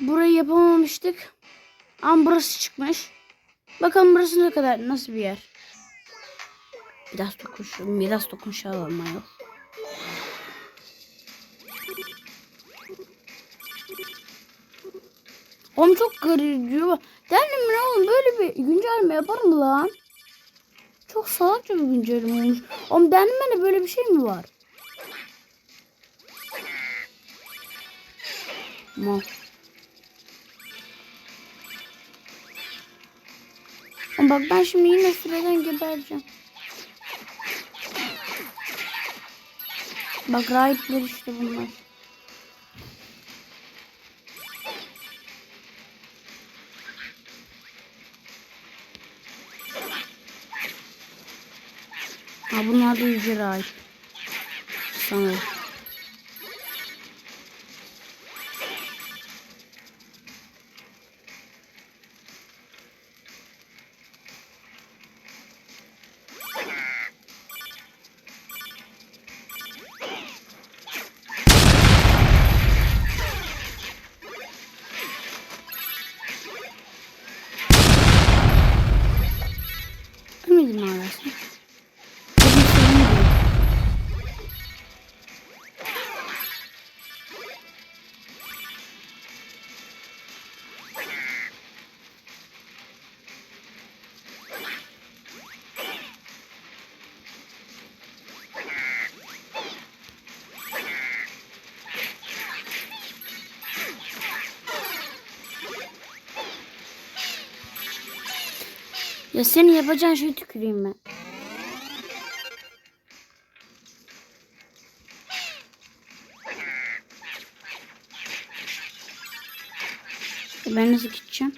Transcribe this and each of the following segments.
burayı yapamamıştık. Ama burası çıkmış. Bakalım burası ne kadar nasıl bir yer. Biraz dokunuş, biraz dokunuş alalım ayol. Oğlum çok garip diyor. Derdim ne oğlum böyle bir güncelleme yapar mı lan? Çok salakça bir güncelleme olmuş. Oğlum denmene böyle bir şey mi var? Mal. Oğlum Bak ben şimdi yine süreden gebereceğim. Bak rahipler işte bunlar. Ha bunlar da yüce rahip. Sanırım. Ya senin yapacağın şeyi tüküreyim ben. Ben nasıl gideceğim?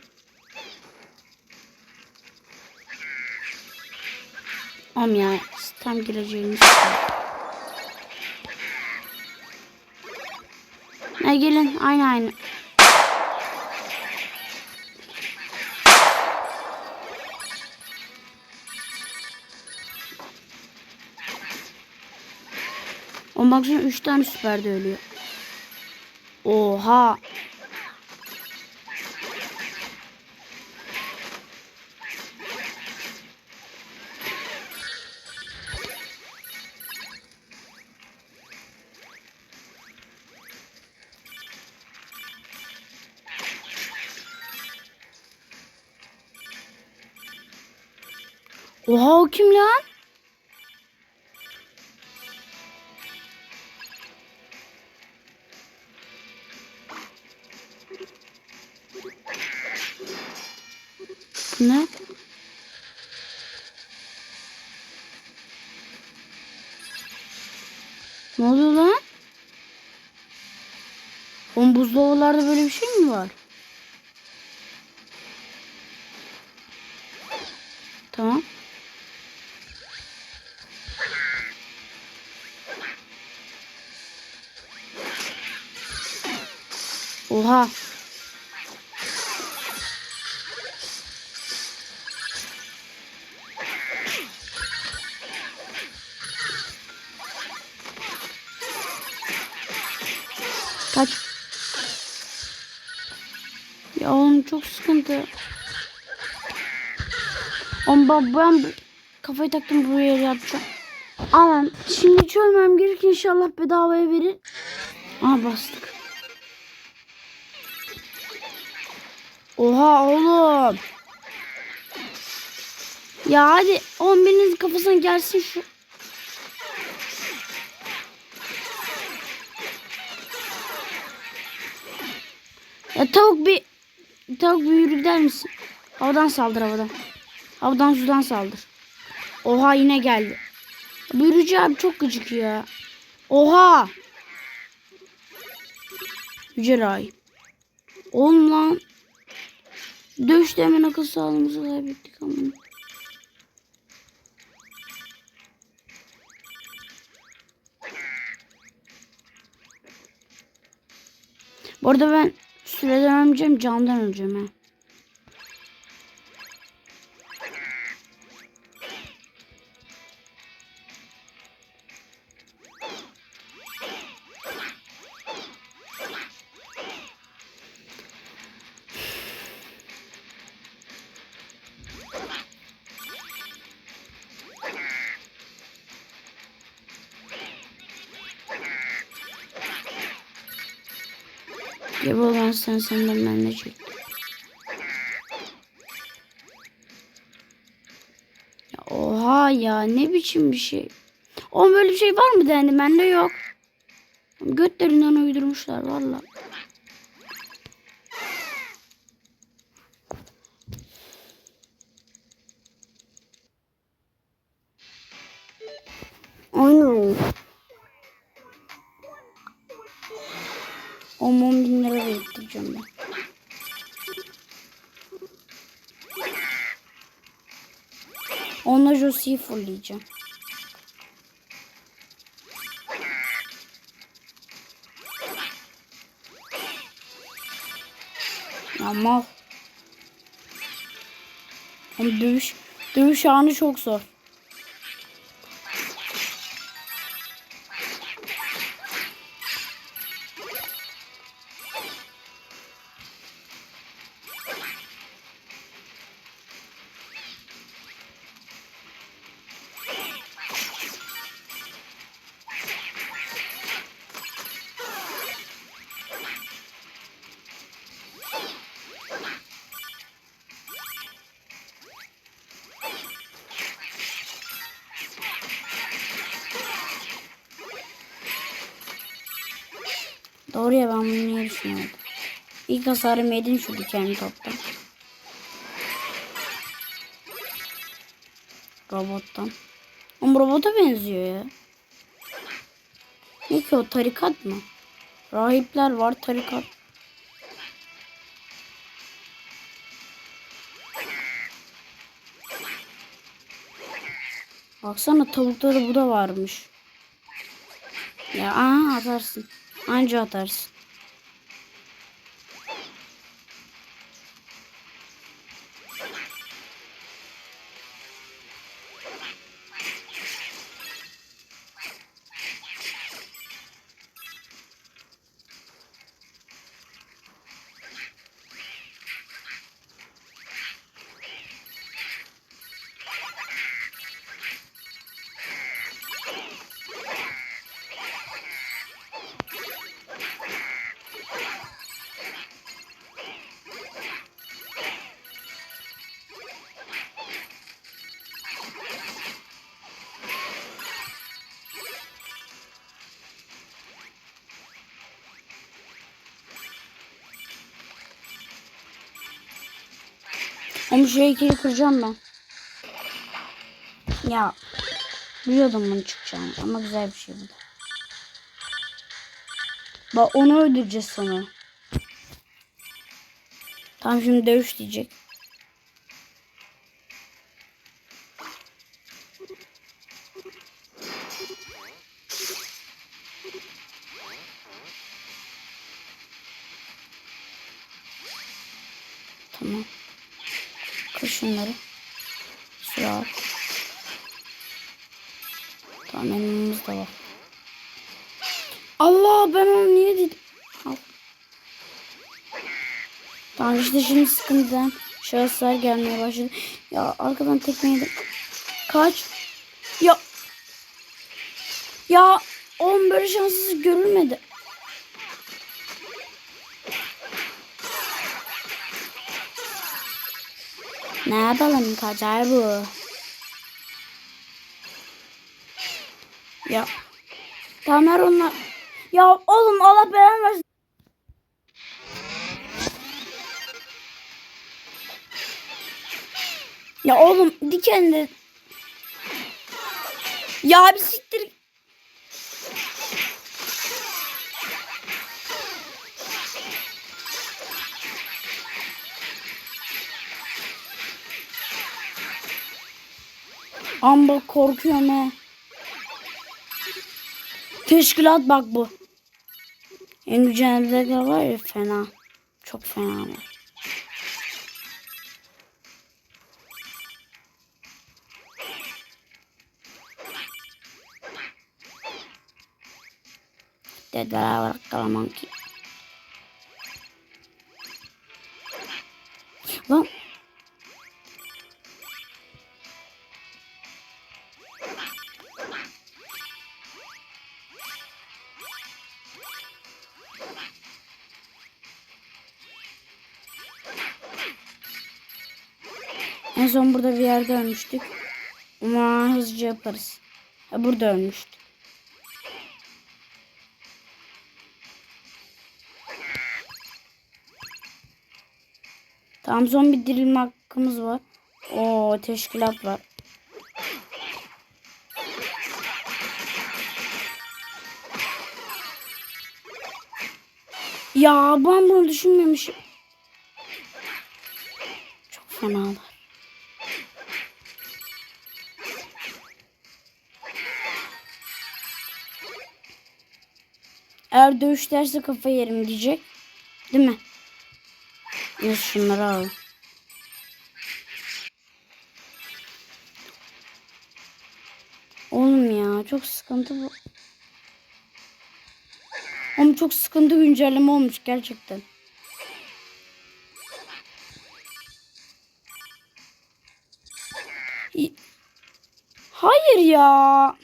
Oğlum ya tam gireceğimiz. Ne gelin aynı aynı. O baksana 3 tane süper de ölüyor. Oha. Oha o kim lan? Ne? Ne oluyor lan? Oğlum buzdolabılarda böyle bir şey mi var? Tamam. Oha. Kaç. Ya oğlum çok sıkıntı. Oğlum ben, kafayı taktım buraya yapacağım. Ama şimdi hiç ölmem gerek inşallah bedavaya verir. Aha bastık. Oha oğlum. Ya hadi 10 birinizin kafasına gelsin şu. Ya tavuk bir tavuk bir yürü gider misin? Havadan saldır havadan. Havadan sudan saldır. Oha yine geldi. Buyurucu abi çok gıcık ya. Oha. Yüce Rahip. Oğlum lan. Dövüşte hemen akıl sağlığımızı kaybettik ama. Bu arada ben süreden ölmeyeceğim candan öleceğim ha. Gibi olan sen senden ben çektim. Ya oha ya ne biçim bir şey. O böyle bir şey var mı dendi bende yok. Götlerinden uydurmuşlar valla. Ben. Onunla Josie'yi fullleyeceğim. Ama Ama dövüş dövüş anı çok zor. Doğru ya ben bunu niye düşünüyordum. İlk hasarımı yedin şu dikenli toptan. Robottan. Ama robota benziyor ya. Ne ki o tarikat mı? Rahipler var tarikat. Baksana tavukta da bu da varmış. Ya aha atarsın. Anca atarsın. Ama şu heykeli kıracağım ben. Ya biliyordum bunu çıkacağını ama güzel bir şey bu da. Bak onu öldüreceğiz sonra. Tam şimdi dövüş diyecek. Tamam elmamız da var. Allah ben onu niye dedim? Al. Tamam işte şimdi sıkıntıdan şahıslar gelmeye başladı. Ya arkadan tekme yedim. Kaç. Ya. Ya oğlum böyle şanssız görülmedi. Ne yapalım kaçar bu. Ya. Tamer onlar. Ya oğlum Allah belanı versin. Ya oğlum dikenli. Ya bir siktir. Amba korkuyorum he. Teşkilat bak bu. En güzel var ya fena. Çok fena. var. Dediler Kalamanki. En son burada bir yerde ölmüştük. Ama hızlıca yaparız. Ha, burada ölmüştük. Tamam son bir dirilme hakkımız var. Oo teşkilat var. Ya ben bunu düşünmemişim. Çok fenalar. Eğer dövüş derse kafa yerim diyecek. Değil mi? Neyse şunları al. Oğlum ya çok sıkıntı bu. Oğlum çok sıkıntı güncelleme olmuş gerçekten. Hayır ya.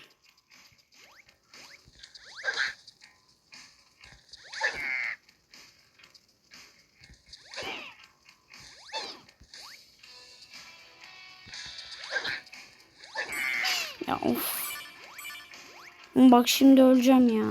Ya of. Bak şimdi öleceğim ya.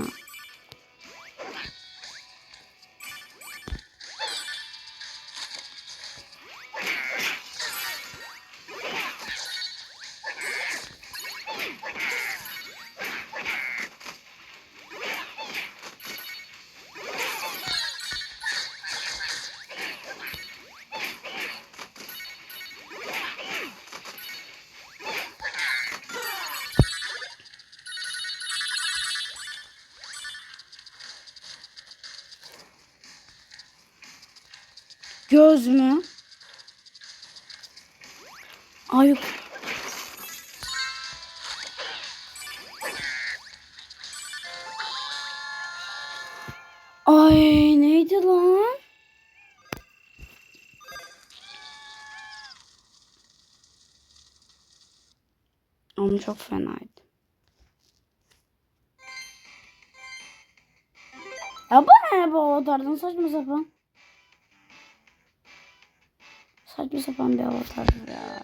Göz mü? Ay. Ay neydi lan? Ama çok fenaydı. Ya bu ne bu avatardan saçma sapan. Saçma sapan bir avatar ya.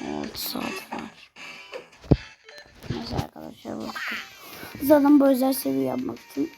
Altı saat var. Neyse arkadaşlar bakın. Zaten bu özel seviye yapmak için